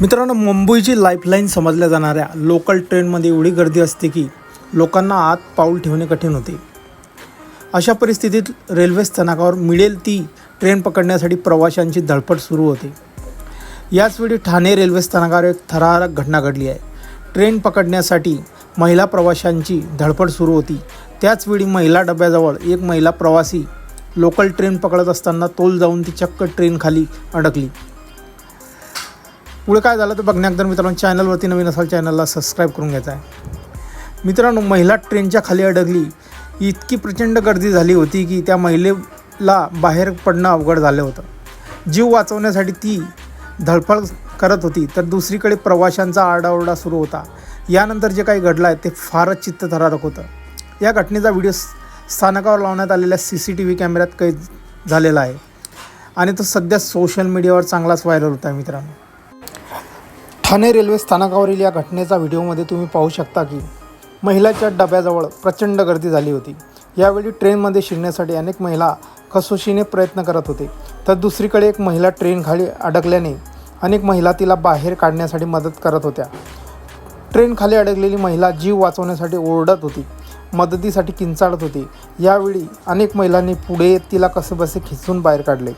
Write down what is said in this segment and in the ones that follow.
मित्रांनो मुंबईची लाईफलाईन समजल्या जाणाऱ्या लोकल ट्रेनमध्ये एवढी गर्दी असते की लोकांना आत पाऊल ठेवणे कठीण होते. अशा परिस्थितीत रेल्वे स्थानकावर मिळेल ती ट्रेन पकडण्यासाठी प्रवाशांची धडपड सुरू होते. याचवेळी ठाणे रेल्वे स्थानकावर एक थरारक घटना घडली आहे. ट्रेन पकडण्यासाठी महिला प्रवाशांची धडपड सुरू होती. त्याचवेळी महिला डब्याजवळ एक महिला प्रवासी लोकल ट्रेन पकडत असताना तोल जाऊन ती चक्क ट्रेनखाली अडकली. पुढे काय झालं ते बघण्याकदर मित्रांनो चॅनलवरती नवीन असाल चॅनलला सबस्क्राईब करून घ्यायचा आहे. मित्रांनो महिला ट्रेनच्या खाली अडकली. इतकी प्रचंड गर्दी झाली होती की त्या महिलेला बाहेर पडणं अवघड झालं होतं. जीव वाचवण्यासाठी ती धडपड करत होती तर दुसरीकडे प्रवाशांचा आरडाओरडा सुरू होता. यानंतर जे काही घडलं आहे ते फारच चित्तथरारक होतं. या घटनेचा व्हिडिओ स्थानकावर लावण्यात आलेल्या सी सी टी व्ही कॅमेऱ्यात कैद झालेला आहे. आणि तो सध्या सोशल मीडियावर चांगलाच व्हायरल होता आहे मित्रांनो. ठाणे रेल्वे स्थानकावरील या घटनेचा व्हिडिओमध्ये तुम्ही पाहू शकता की महिलाच्या डब्याजवळ प्रचंड गर्दी झाली होती. यावेळी ट्रेनमध्ये शिरण्यासाठी अनेक महिला कसोशीने प्रयत्न करत होते. तर दुसरीकडे एक महिला ट्रेनखाली अडकल्याने अनेक महिला तिला बाहेर काढण्यासाठी मदत करत होत्या. ट्रेनखाली अडकलेली महिला जीव वाचवण्यासाठी ओरडत होती मदतीसाठी किंचाळत होती. यावेळी अनेक महिलांनी पुढे तिला कसेबसे खिचून बाहेर काढले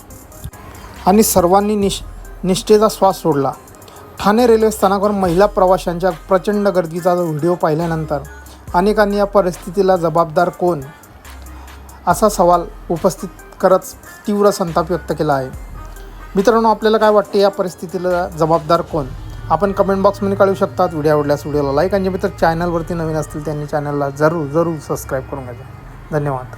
आणि सर्वांनी निश निष्ठेचा श्वास सोडला. ठाणे रेल्वे स्थानकावर महिला प्रवाशांच्या प्रचंड गर्दीचा व्हिडिओ पाहिल्यानंतर अनेकांनी या परिस्थितीला जबाबदार कोण? असा सवाल उपस्थित करत तीव्र संताप व्यक्त केला आहे. मित्रांनो आपल्याला काय वाटते? या परिस्थितीला जबाबदार कोण? आपण कमेंट बॉक्समध्ये कळू शकतात. व्हिडिओ आवडल्यास व्हिडिओला लाईक आणि मित्र चॅनलवरती नवीन असतील त्यांनी चॅनलला जरूर जरूर सबस्क्राईब करून घ्यायचा धन्यवाद.